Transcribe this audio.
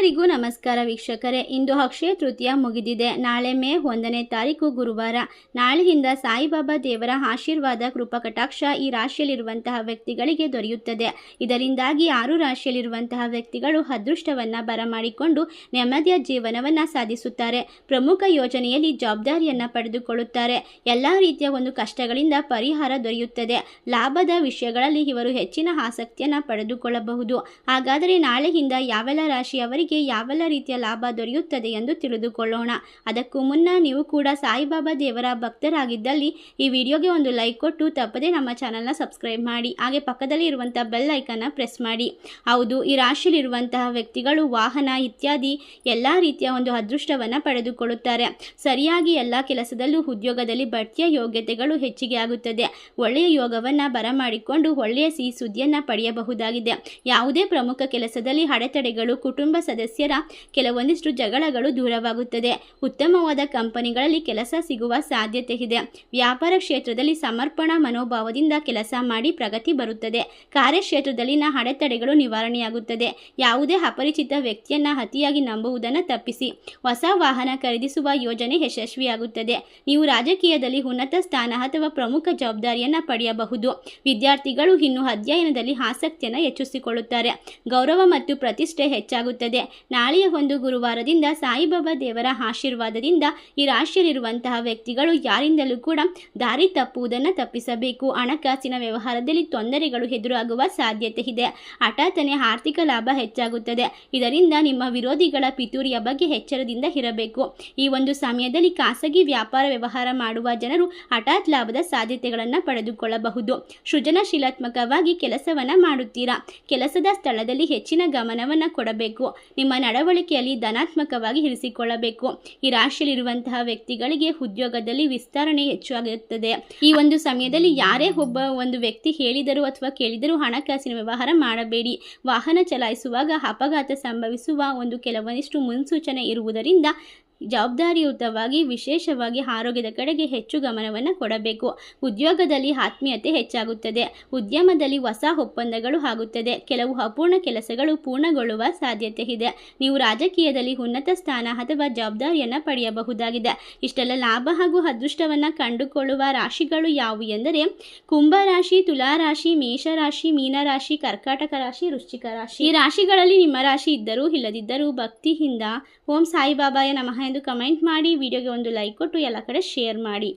ಎಲ್ಲರಿಗೂ ನಮಸ್ಕಾರ ವೀಕ್ಷಕರೇ. ಇಂದು ಅಕ್ಷಯ ತೃತೀಯ ಮುಗಿದಿದೆ. ನಾಳೆ ಮೇ ಒಂದನೇ ತಾರೀಕು ಗುರುವಾರ. ನಾಳೆಯಿಂದ ಸಾಯಿಬಾಬಾ ದೇವರ ಆಶೀರ್ವಾದ ಕೃಪಕಟಾಕ್ಷ ಈ ರಾಶಿಯಲ್ಲಿರುವಂತಹ ವ್ಯಕ್ತಿಗಳಿಗೆ ದೊರೆಯುತ್ತದೆ. ಇದರಿಂದಾಗಿ ಆರು ರಾಶಿಯಲ್ಲಿರುವಂತಹ ವ್ಯಕ್ತಿಗಳು ಅದೃಷ್ಟವನ್ನ ಬರಮಾಡಿಕೊಂಡು ನೆಮ್ಮದಿಯ ಜೀವನವನ್ನ ಸಾಧಿಸುತ್ತಾರೆ. ಪ್ರಮುಖ ಯೋಜನೆಯಲ್ಲಿ ಜವಾಬ್ದಾರಿಯನ್ನು ಪಡೆದುಕೊಳ್ಳುತ್ತಾರೆ. ಎಲ್ಲ ರೀತಿಯ ಒಂದು ಕಷ್ಟಗಳಿಂದ ಪರಿಹಾರ ದೊರೆಯುತ್ತದೆ. ಲಾಭದ ವಿಷಯಗಳಲ್ಲಿ ಇವರು ಹೆಚ್ಚಿನ ಆಸಕ್ತಿಯನ್ನ ಪಡೆದುಕೊಳ್ಳಬಹುದು. ಹಾಗಾದರೆ ನಾಳೆಯಿಂದ ಯಾವೆಲ್ಲ ರಾಶಿಯವರಿಗೆ ಯಾವೆಲ್ಲ ರೀತಿಯ ಲಾಭ ದೊರೆಯುತ್ತದೆ ಎಂದು ತಿಳಿದುಕೊಳ್ಳೋಣ. ಅದಕ್ಕೂ ಮುನ್ನ ನೀವು ಕೂಡ ಸಾಯಿಬಾಬಾ ದೇವರ ಭಕ್ತರಾಗಿದ್ದಲ್ಲಿ ಈ ವಿಡಿಯೋಗೆ ಒಂದು ಲೈಕ್ ಕೊಟ್ಟು ತಪ್ಪದೆ ನಮ್ಮ ಚಾನಲ್ನ ಸಬ್ಸ್ಕ್ರೈಬ್ ಮಾಡಿ. ಹಾಗೆ ಪಕ್ಕದಲ್ಲಿ ಇರುವಂಥ ಬೆಲ್ ಐಕನ್ನ ಪ್ರೆಸ್ ಮಾಡಿ. ಹೌದು, ಈ ರಾಶಿಯಲ್ಲಿರುವಂತಹ ವ್ಯಕ್ತಿಗಳು ವಾಹನ ಇತ್ಯಾದಿ ಎಲ್ಲ ರೀತಿಯ ಒಂದು ಅದೃಷ್ಟವನ್ನು ಪಡೆದುಕೊಳ್ಳುತ್ತಾರೆ. ಸರಿಯಾಗಿ ಎಲ್ಲ ಕೆಲಸದಲ್ಲೂ ಉದ್ಯೋಗದಲ್ಲಿ ಬಡ್ತಿಯ ಯೋಗ್ಯತೆಗಳು ಹೆಚ್ಚಿಗೆ ಆಗುತ್ತದೆ. ಒಳ್ಳೆಯ ಯೋಗವನ್ನು ಬರಮಾಡಿಕೊಂಡು ಒಳ್ಳೆಯ ಸಿಹಿ ಸುದ್ದಿಯನ್ನು ಪಡೆಯಬಹುದಾಗಿದೆ. ಯಾವುದೇ ಪ್ರಮುಖ ಕೆಲಸದಲ್ಲಿ ಅಡೆತಡೆಗಳು, ಕುಟುಂಬ ಸದಸ್ಯರ ಕೆಲವೊಂದಿಷ್ಟು ಜಗಳಗಳು ದೂರವಾಗುತ್ತದೆ. ಉತ್ತಮವಾದ ಕಂಪನಿಗಳಲ್ಲಿ ಕೆಲಸ ಸಿಗುವ ಸಾಧ್ಯತೆ ಇದೆ. ವ್ಯಾಪಾರ ಕ್ಷೇತ್ರದಲ್ಲಿ ಸಮರ್ಪಣಾ ಮನೋಭಾವದಿಂದ ಕೆಲಸ ಮಾಡಿ ಪ್ರಗತಿ ಬರುತ್ತದೆ. ಕಾರ್ಯಕ್ಷೇತ್ರದಲ್ಲಿನ ಅಡೆತಡೆಗಳು ನಿವಾರಣೆಯಾಗುತ್ತದೆ. ಯಾವುದೇ ಅಪರಿಚಿತ ವ್ಯಕ್ತಿಯನ್ನ ಅತಿಯಾಗಿ ನಂಬುವುದನ್ನು ತಪ್ಪಿಸಿ. ಹೊಸ ವಾಹನ ಖರೀದಿಸುವ ಯೋಜನೆ ಯಶಸ್ವಿಯಾಗುತ್ತದೆ. ನೀವು ರಾಜಕೀಯದಲ್ಲಿ ಉನ್ನತ ಸ್ಥಾನ ಅಥವಾ ಪ್ರಮುಖ ಜವಾಬ್ದಾರಿಯನ್ನು ಪಡೆಯಬಹುದು. ವಿದ್ಯಾರ್ಥಿಗಳು ಇನ್ನು ಅಧ್ಯಯನದಲ್ಲಿ ಆಸಕ್ತಿಯನ್ನು ಹೆಚ್ಚಿಸಿಕೊಳ್ಳುತ್ತಾರೆ. ಗೌರವ ಮತ್ತು ಪ್ರತಿಷ್ಠೆ ಹೆಚ್ಚಾಗುತ್ತದೆ. ನಾಳೆಯ ಒಂದು ಗುರುವಾರದಿಂದ ಸಾಯಿಬಾಬಾ ದೇವರ ಆಶೀರ್ವಾದದಿಂದ ಈ ರಾಶಿಯಲ್ಲಿರುವಂತಹ ವ್ಯಕ್ತಿಗಳು ಯಾರಿಂದಲೂ ಕೂಡ ದಾರಿ ತಪ್ಪುವುದನ್ನು ತಪ್ಪಿಸಬೇಕು. ಹಣಕಾಸಿನ ವ್ಯವಹಾರದಲ್ಲಿ ತೊಂದರೆಗಳು ಎದುರಾಗುವ ಸಾಧ್ಯತೆ ಇದೆ. ಹಠಾತ್ತನೆ ಆರ್ಥಿಕ ಲಾಭ ಹೆಚ್ಚಾಗುತ್ತದೆ. ಇದರಿಂದ ನಿಮ್ಮ ವಿರೋಧಿಗಳ ಪಿತೂರಿಯ ಬಗ್ಗೆ ಎಚ್ಚರದಿಂದ ಇರಬೇಕು. ಈ ಒಂದು ಸಮಯದಲ್ಲಿ ಖಾಸಗಿ ವ್ಯಾಪಾರ ವ್ಯವಹಾರ ಮಾಡುವ ಜನರು ಹಠಾತ್ ಲಾಭದ ಸಾಧ್ಯತೆಗಳನ್ನು ಪಡೆದುಕೊಳ್ಳಬಹುದು. ಸೃಜನಶೀಲಾತ್ಮಕವಾಗಿ ಕೆಲಸವನ್ನ ಮಾಡುತ್ತೀರಾ? ಕೆಲಸದ ಸ್ಥಳದಲ್ಲಿ ಹೆಚ್ಚಿನ ಗಮನವನ್ನು ಕೊಡಬೇಕು. ನಿಮ್ಮ ನಡವಳಿಕೆಯಲ್ಲಿ ಧನಾತ್ಮಕವಾಗಿ ಇರಿಸಿಕೊಳ್ಳಬೇಕು. ಈ ರಾಶಿಯಲ್ಲಿರುವಂತಹ ವ್ಯಕ್ತಿಗಳಿಗೆ ಉದ್ಯೋಗದಲ್ಲಿ ವಿಸ್ತರಣೆ ಹೆಚ್ಚಾಗುತ್ತದೆ ಈ ಒಂದು ಸಮಯದಲ್ಲಿ ಯಾರೇ ಒಬ್ಬ ಒಂದು ವ್ಯಕ್ತಿ ಹೇಳಿದರು ಅಥವಾ ಕೇಳಿದರೂ ಹಣಕಾಸಿನ ವ್ಯವಹಾರ ಮಾಡಬೇಡಿ. ವಾಹನ ಚಲಾಯಿಸುವಾಗ ಅಪಘಾತ ಸಂಭವಿಸುವ ಒಂದು ಕೆಲವೊಂದಿಷ್ಟು ಮುನ್ಸೂಚನೆ ಇರುವುದರಿಂದ ಜವಾಬ್ದಾರಿಯುತವಾಗಿ, ವಿಶೇಷವಾಗಿ ಆರೋಗ್ಯದ ಕಡೆಗೆ ಹೆಚ್ಚು ಗಮನವನ್ನು ಕೊಡಬೇಕು. ಉದ್ಯೋಗದಲ್ಲಿ ಆತ್ಮೀಯತೆ ಹೆಚ್ಚಾಗುತ್ತದೆ. ಉದ್ಯಮದಲ್ಲಿ ಹೊಸ ಒಪ್ಪಂದಗಳು ಆಗುತ್ತದೆ. ಕೆಲವು ಅಪೂರ್ಣ ಕೆಲಸಗಳು ಪೂರ್ಣಗೊಳ್ಳುವ ಸಾಧ್ಯತೆ ಇದೆ. ನೀವು ರಾಜಕೀಯದಲ್ಲಿ ಉನ್ನತ ಸ್ಥಾನ ಅಥವಾ ಜವಾಬ್ದಾರಿಯನ್ನು ಪಡೆಯಬಹುದಾಗಿದೆ. ಇಷ್ಟೆಲ್ಲ ಲಾಭ ಹಾಗೂ ಅದೃಷ್ಟವನ್ನು ಕಂಡುಕೊಳ್ಳುವ ರಾಶಿಗಳು ಯಾವುವು ಎಂದರೆ ಕುಂಭರಾಶಿ ತುಲಾರಾಶಿ ಮೇಷರಾಶಿ ಮೀನರಾಶಿ ಕರ್ಕಾಟಕ ರಾಶಿ, ವೃಶ್ಚಿಕ ರಾಶಿ. ಈ ರಾಶಿಗಳಲ್ಲಿ ನಿಮ್ಮ ರಾಶಿ ಇದ್ದರೂ ಇಲ್ಲದಿದ್ದರೂ ಭಕ್ತಿಯಿಂದ ಓಂ ಸಾಯಿಬಾಬಾಯ ನಮಃ ಎಂದು ಕಮೆಂಟ್ ಮಾಡಿ ವಿಡಿಯೋಗೆ ಒಂದು ಲೈಕ್ ಕೊಟ್ಟು ಎಲ್ಲ ಕಡೆ ಶೇರ್ ಮಾಡಿ.